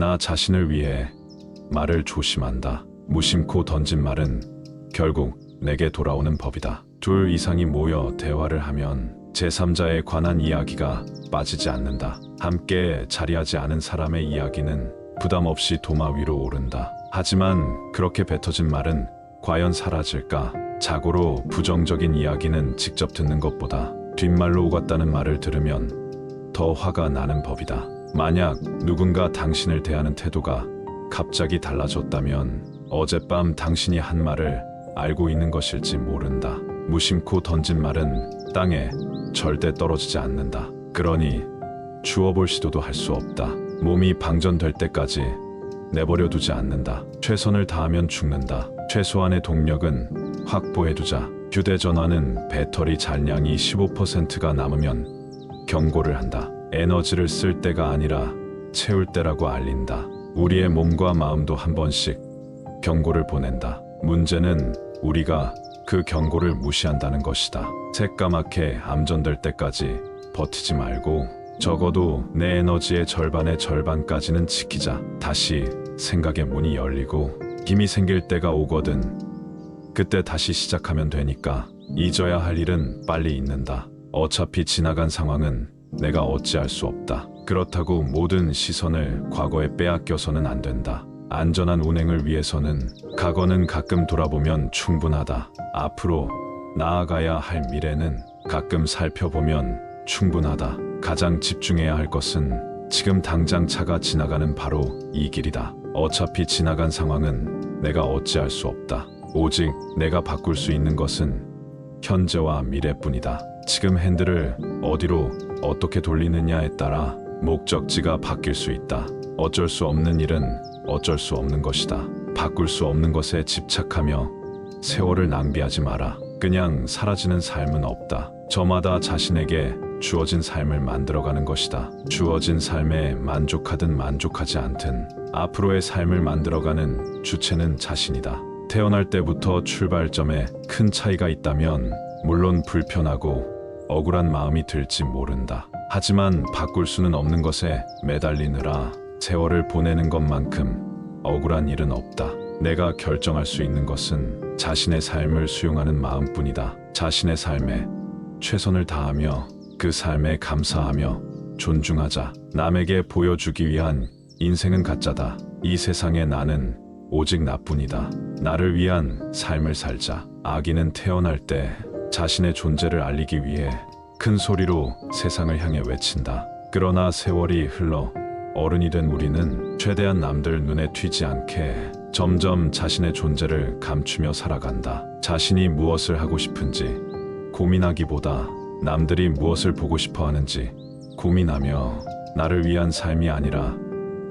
나 자신을 위해 말을 조심한다. 무심코 던진 말은 결국 내게 돌아오는 법이다. 둘 이상이 모여 대화를 하면 제3자에 관한 이야기가 빠지지 않는다. 함께 자리하지 않은 사람의 이야기는 부담 없이 도마 위로 오른다. 하지만 그렇게 뱉어진 말은 과연 사라질까? 자고로 부정적인 이야기는 직접 듣는 것보다 뒷말로 오갔다는 말을 들으면 더 화가 나는 법이다. 만약 누군가 당신을 대하는 태도가 갑자기 달라졌다면 어젯밤 당신이 한 말을 알고 있는 것일지 모른다. 무심코 던진 말은 땅에 절대 떨어지지 않는다. 그러니 주워볼 시도도 할 수 없다. 몸이 방전될 때까지 내버려 두지 않는다. 최선을 다하면 죽는다. 최소한의 동력은 확보해두자. 휴대전화는 배터리 잔량이 15%가 남으면 경고를 한다. 에너지를 쓸 때가 아니라 채울 때라고 알린다. 우리의 몸과 마음도 한 번씩 경고를 보낸다. 문제는 우리가 그 경고를 무시한다는 것이다. 새까맣게 암전될 때까지 버티지 말고 적어도 내 에너지의 절반의 절반까지는 지키자. 다시 생각의 문이 열리고 힘이 생길 때가 오거든. 그때 다시 시작하면 되니까 잊어야 할 일은 빨리 잊는다. 어차피 지나간 상황은 내가 어찌할 수 없다. 그렇다고 모든 시선을 과거에 빼앗겨서는 안 된다. 안전한 운행을 위해서는 과거는 가끔 돌아보면 충분하다. 앞으로 나아가야 할 미래는 가끔 살펴보면 충분하다. 가장 집중해야 할 것은 지금 당장 차가 지나가는 바로 이 길이다. 어차피 지나간 상황은 내가 어찌할 수 없다. 오직 내가 바꿀 수 있는 것은 현재와 미래뿐이다. 지금 핸들을 어디로 어떻게 돌리느냐에 따라 목적지가 바뀔 수 있다. 어쩔 수 없는 일은 어쩔 수 없는 것이다. 바꿀 수 없는 것에 집착하며 세월을 낭비하지 마라. 그냥 사라지는 삶은 없다. 저마다 자신에게 주어진 삶을 만들어가는 것이다. 주어진 삶에 만족하든 만족하지 않든 앞으로의 삶을 만들어가는 주체는 자신이다. 태어날 때부터 출발점에 큰 차이가 있다면 물론 불편하고 억울한 마음이 들지 모른다. 하지만 바꿀 수는 없는 것에 매달리느라 세월을 보내는 것만큼 억울한 일은 없다. 내가 결정할 수 있는 것은 자신의 삶을 수용하는 마음뿐이다. 자신의 삶에 최선을 다하며 그 삶에 감사하며 존중하자. 남에게 보여주기 위한 인생은 가짜다. 이 세상에 나는 오직 나뿐이다. 나를 위한 삶을 살자. 아기는 태어날 때 자신의 존재를 알리기 위해 큰 소리로 세상을 향해 외친다. 그러나 세월이 흘러 어른이 된 우리는 최대한 남들 눈에 튀지 않게 점점 자신의 존재를 감추며 살아간다. 자신이 무엇을 하고 싶은지 고민하기보다 남들이 무엇을 보고 싶어 하는지 고민하며 나를 위한 삶이 아니라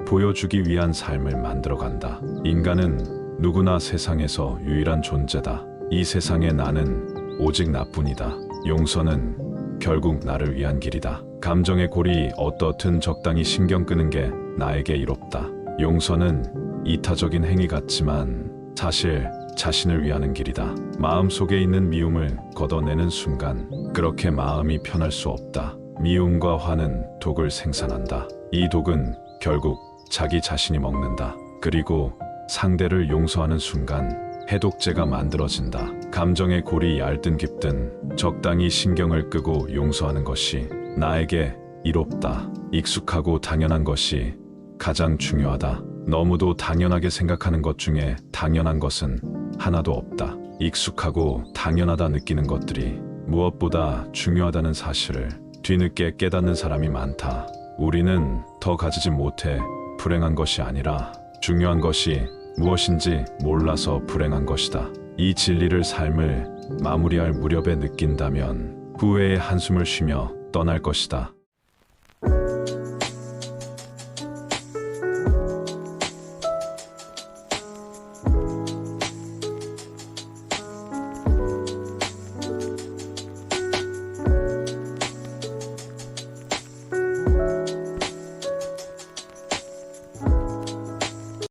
보여주기 위한 삶을 만들어간다. 인간은 누구나 세상에서 유일한 존재다. 이 세상에 나는 오직 나뿐이다. 용서는 결국 나를 위한 길이다. 감정의 골이 어떻든 적당히 신경 끄는 게 나에게 이롭다. 용서는 이타적인 행위 같지만 사실 자신을 위하는 길이다. 마음 속에 있는 미움을 걷어내는 순간 그렇게 마음이 편할 수 없다. 미움과 화는 독을 생산한다. 이 독은 결국 자기 자신이 먹는다. 그리고 상대를 용서하는 순간 해독제가 만들어진다. 감정의 골이 얇든 깊든 적당히 신경을 끄고 용서하는 것이 나에게 이롭다. 익숙하고 당연한 것이 가장 중요하다. 너무도 당연하게 생각하는 것 중에 당연한 것은 하나도 없다. 익숙하고 당연하다 느끼는 것들이 무엇보다 중요하다는 사실을 뒤늦게 깨닫는 사람이 많다. 우리는 더 가지지 못해 불행한 것이 아니라 중요한 것이 무엇인지 몰라서 불행한 것이다. 이 진리를 삶을 마무리할 무렵에 느낀다면 후회의 한숨을 쉬며 떠날 것이다.